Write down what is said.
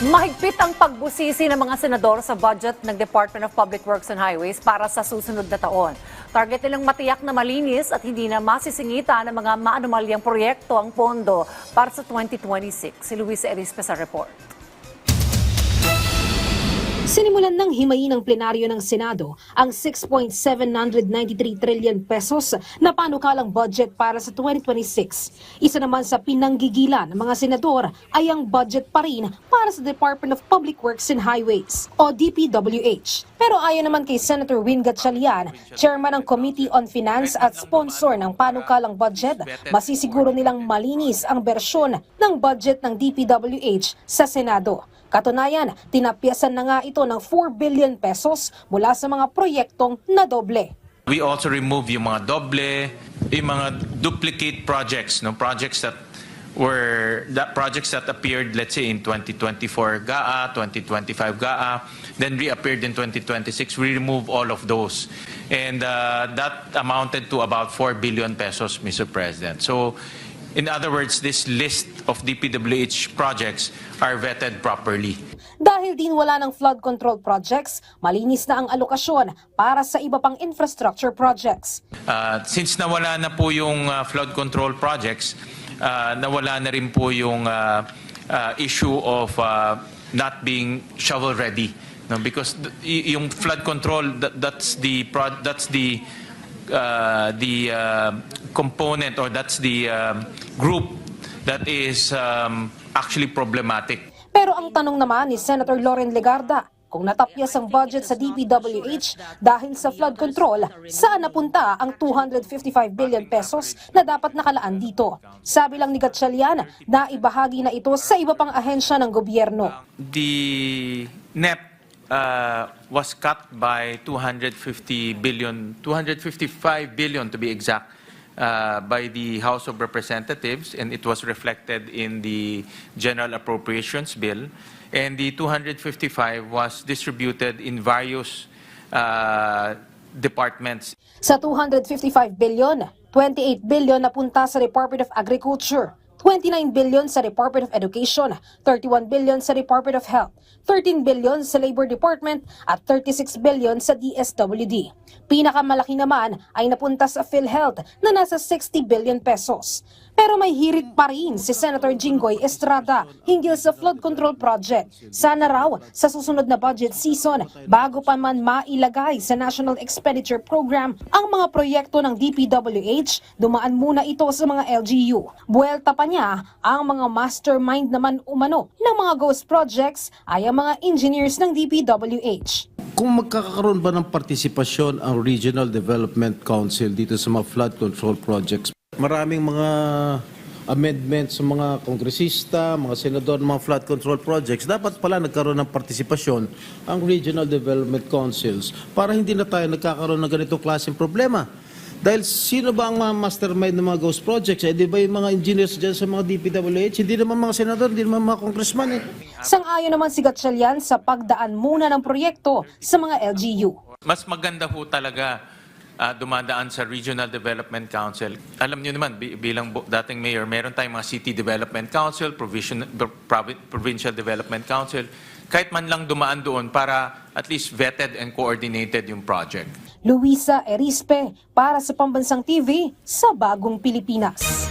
Mahigpit ang pagbusisi ng mga senador sa budget ng Department of Public Works and Highways para sa susunod na taon. Target nilang matiyak na malinis at hindi na masisingita ng mga maanumalyang proyekto ang pondo para sa 2026. Si Luis Erispe sa report. Sinimulan ng himayin ng plenaryo ng Senado ang 6.793 trillion pesos na panukalang budget para sa 2026. Isa naman sa pinanggigilan ng mga senador ay ang budget pa rin para sa Department of Public Works and Highways o DPWH. Pero ayon naman kay Senator Win Gatchalian, chairman ng Committee on Finance at sponsor ng panukalang budget, masisiguro nilang malinis ang bersyon ng budget ng DPWH sa Senado. Katunayan, tinapyasan na nga ito ng 4 billion pesos mula sa mga proyektong nadoble. We also remove yung mga doble, yung mga duplicate projects, no projects that were that projects that appeared let's say in 2024 GAA, 2025 GAA, then reappeared in 2026. We remove all of those. And uh, that amounted to about 4 billion pesos, Mr. President. So in other words, this list of DPWH projects are vetted properly. Dahil din wala ng flood control projects, malinis na ang alokasyon para sa iba pang infrastructure projects. Uh, since nawala na po yung uh, flood control projects, uh, nawala na rin po yung uh, uh, issue of uh, not being shovel ready. No? Because th- yung flood control, that, that's the pro- that's the uh, the uh, component or that's the um, group that is um, actually problematic. Pero ang tanong naman ni Senator Loren Legarda, kung natapyas ang budget sa DPWH dahil sa flood control, saan napunta ang 255 billion pesos na dapat nakalaan dito? Sabi lang ni Gatchalian na ibahagi na ito sa iba pang ahensya ng gobyerno. the NEP uh, was cut by 250 billion, 255 billion to be exact, uh, by the House of Representatives, and it was reflected in the General Appropriations Bill. And the 255 was distributed in various uh, departments Sa 255 billion, 28 billion napunta sa Department of Agriculture, 29 billion sa Department of Education, 31 billion sa Department of Health, 13 billion sa Labor Department at 36 billion sa DSWD. Pinakamalaki naman ay napunta sa PhilHealth na nasa 60 billion pesos. Pero may hirit pa rin si Senator Jinggoy Estrada hinggil sa flood control project. Sana raw sa susunod na budget season bago pa man mailagay sa National Expenditure Program ang mga proyekto ng DPWH, dumaan muna ito sa mga LGU. Buwelta pa niya, ang mga mastermind naman umano ng mga ghost projects ay ang mga engineers ng DPWH. Kung magkakaroon ba ng partisipasyon ang Regional Development Council dito sa mga flood control projects, maraming mga amendments sa mga kongresista, mga senador mga flood control projects, dapat pala nagkaroon ng partisipasyon ang Regional Development Councils para hindi na tayo nagkakaroon ng ganitong klaseng problema. Dahil sino ba ang mga mastermind ng mga ghost projects? Eh, di ba yung mga engineers dyan sa mga DPWH? Hindi naman mga senador, hindi naman mga congressman eh. Sang-ayon naman si Gatchalian sa pagdaan muna ng proyekto sa mga LGU. Mas maganda ho talaga ah, dumadaan sa Regional Development Council. Alam niyo naman, bi- bilang dating mayor, meron tayong mga City Development Council, Provision, Provi- Provincial Development Council. Kahit man lang dumaan doon para at least vetted and coordinated yung project. Luisa Erispe para sa Pambansang TV sa Bagong Pilipinas.